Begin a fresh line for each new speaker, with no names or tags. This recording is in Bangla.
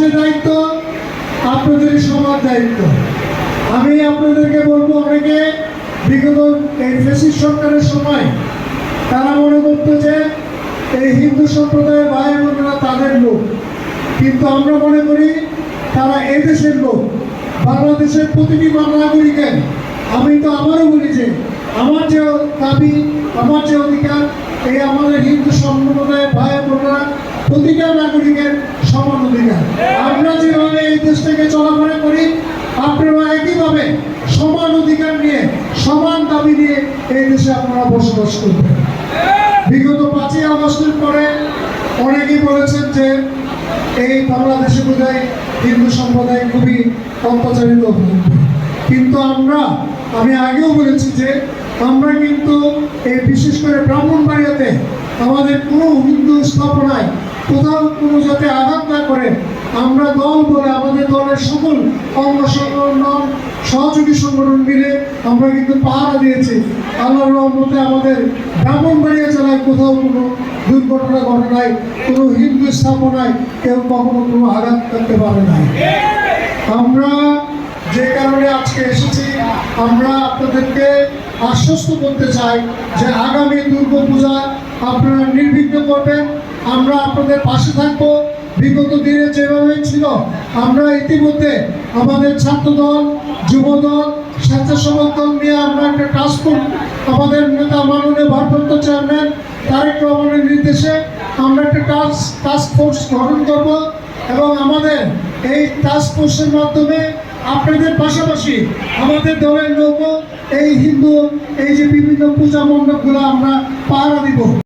যে দায়িত্ব, আপনাদেরই সবার দায়িত্ব। আমি আপনাদেরকে বলব অনেকে, বিগত এই ফেসিস সরকারের সময় তারা মনে করতো যে এই হিন্দু সম্প্রদায়ের ভাই বোনেরা তাদের লোক। কিন্তু আমরা মনে করি তারা এদেশের লোক, বাংলাদেশের প্রতিটি নাগরিকের। আমি তো আমারও বলি যে আমার যে দাবি, আমার যে অধিকার, এই আমাদের হিন্দু সম্প্রদায়ের ভাই বোনেরা প্রতিটা নাগরিকের সমান আমরা যেভাবে এই দেশটাকে চলাফেরা করি, আপনারা একইভাবে সমান অধিকার নিয়ে, সমান দাবি নিয়ে এই দেশে আপনারা বসবাস করবেন। বিগত পাঁচই আগস্টের পরে অনেকেই বলেছেন যে এই বাংলাদেশে বোধহয় হিন্দু সম্প্রদায় খুবই অত্যাচারিত কিন্তু আমরা, আমি আগেও বলেছি যে আমরা কিন্তু এই বিশেষ করে ব্রাহ্মণবাড়িয়াতে আমাদের কোনো হিন্দু স্থাপনায় কোথাও কোনো যাতে আঘাত না করে আমরা দল বলে আমাদের দলের সকল অঙ্গ সংগঠন সহযোগী সংগঠন মিলে আমরা কিন্তু পাহারা দিয়েছি। আল্লাহর রহমতে আমাদের ব্রাহ্মণবাড়িয়া জেলায় কোথাও কোনো দুর্ঘটনা ঘটনায় কোনো হিন্দু স্থাপনায় কেউ কখনো কোনো আঘাত করতে পারে নাই। আমরা যে কারণে আজকে এসেছি, আমরা আপনাদেরকে আশ্বস্ত করতে চাই যে আগামী দুর্গা পূজা আপনারা নির্বিঘ্ন করবেন। আমরা আপনাদের পাশে থাকব। বিগত দিনে যেভাবে ছিল, আমরা ইতিমধ্যে আমাদের ছাত্রদল, যুবদল স্বেচ্ছাসেবক দল নিয়ে আমরা একটা টাস্ক ফোর্স আমাদের নেতা মাননীয় ভারপ্রাপ্ত চেয়ারম্যান তারেক রহমানের নির্দেশে আমরা একটা টাস্ক টাস্ক ফোর্স গঠন করব এবং আমাদের এই টাস্ক ফোর্সের মাধ্যমে আপনাদের পাশাপাশি আমাদের দলের লোকও এই হিন্দু, এই যে বিভিন্ন পূজা মণ্ডপগুলো আমরা পাহারা দিব।